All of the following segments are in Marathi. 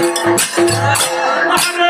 Amém.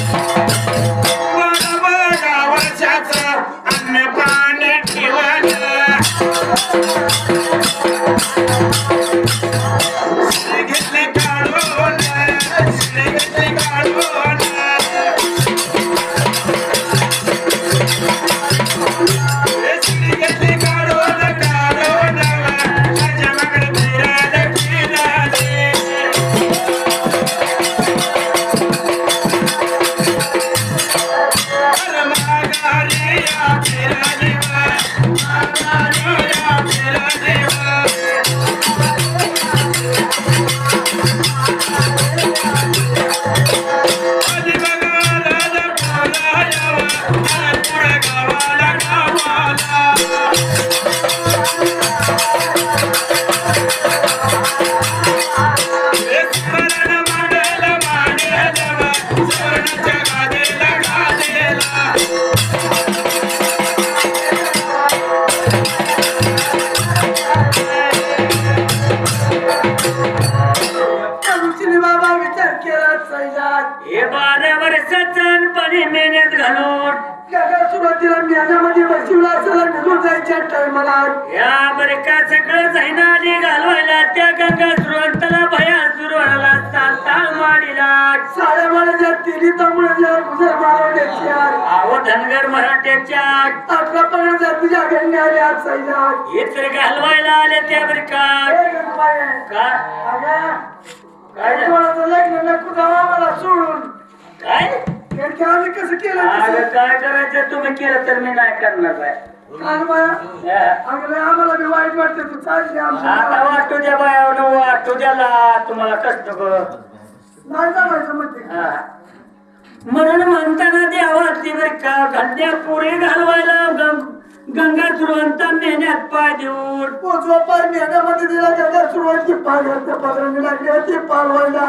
वर्षाचं अन्न पाणी ठेवलं बारा वर्षाचं मेहनत घालून. त्याच्या सुरुवातीला म्यानामध्ये बसवला असला जायच्या टायमाला या बरका सगळं झैनाली घालवायला त्या गंगा सुरवंताला भया सुरवाला चालता माडीला. साड्या मारायच्या तिन्ही तांबड्याच्या गुजर मारवण्याच्या आहो धनगर मराठ्याच्या अठरा पगड जातीच्या गंगा आल्या सैजात हे तर घालवायला आले त्या बरका का? काय? तुम्हाला लग्न नको जावा मला सोडून. काय? कारण आम्ही कसं केलं. काय करायचं? तुम्ही केलं तर मी नाही करणार आहे आम्हाला बी वाईट वाटतं तू चालली आता आमच्या वाटू द्या बाया वाटू द्याला तुम्हाला कष्ट कर. नाही जमायचं. म्हणून म्हणताना देवातली बर का घंट्या पुढे घालवायला गं- गंगा सुरवंता मेहन्यात पाय देऊन. पोचवा पाय मेहण्यामध्ये दिला गंगा सुरुवातची पाय घालते पदरांनी लागली होती पालवायला